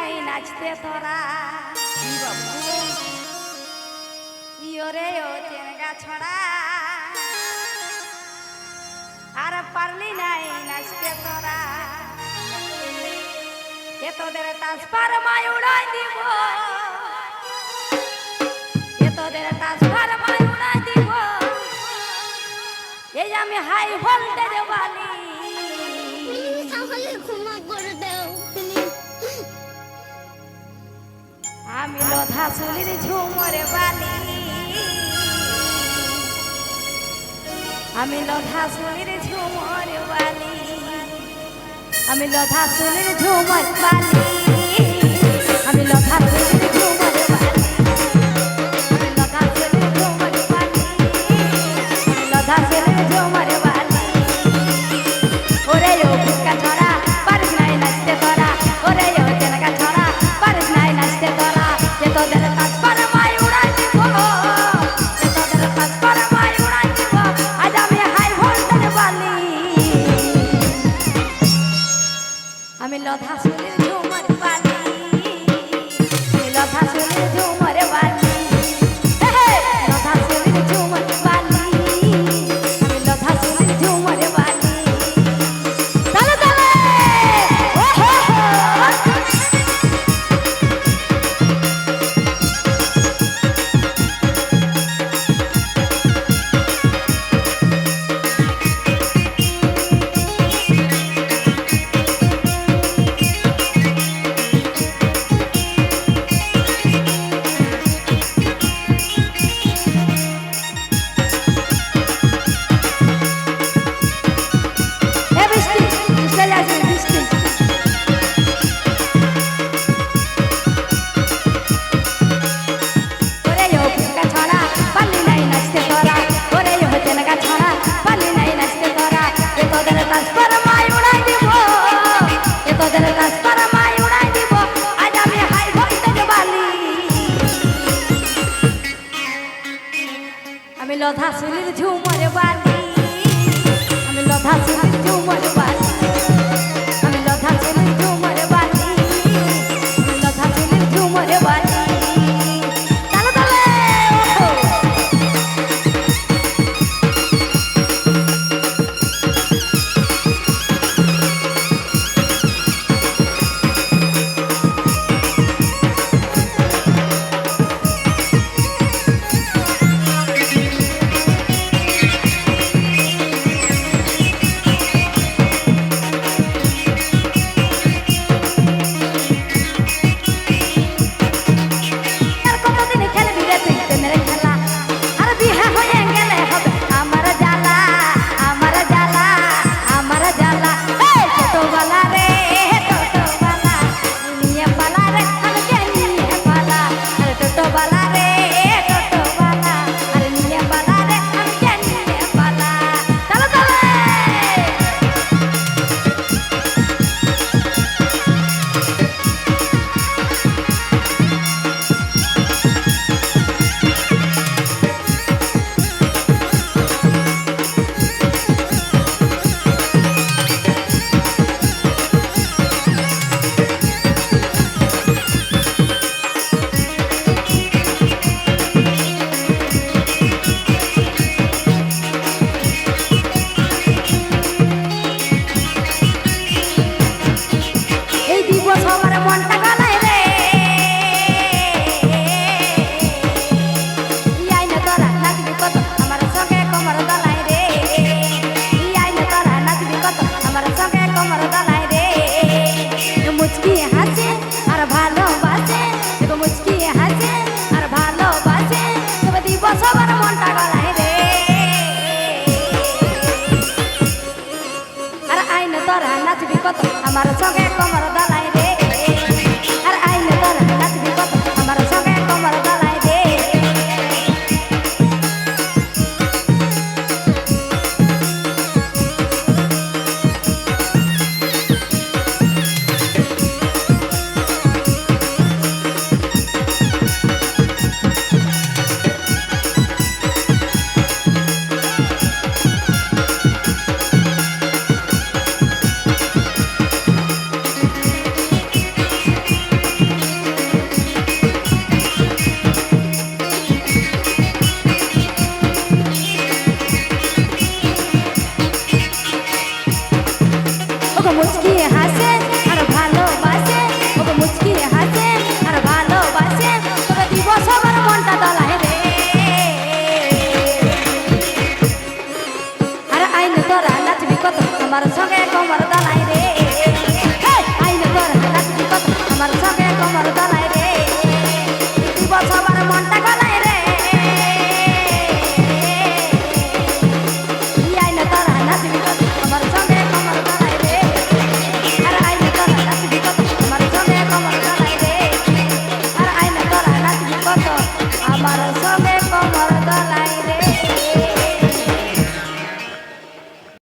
যায় নাচতে তোরা ইয়রে ও চেনগা ছড়া। আর পারলি নাই নাচতে তোরা এ তোদের ট্রান্সফার মায় উড়াই দিব। এ তোদের ট্রান্সফার মায় উড়াই দিব। এই আমি হাই ভোল্টেজ বালি। কামিল ধাসুলির ঝুমর বালি। আমি লধা সুনির ঝুমর বালি। আমি লধা সুনির ঝুমর বালি। লধাশুলির ঝুমর বালি। আমি লধাশুলির ঝুমর বালি gotta talk it. música.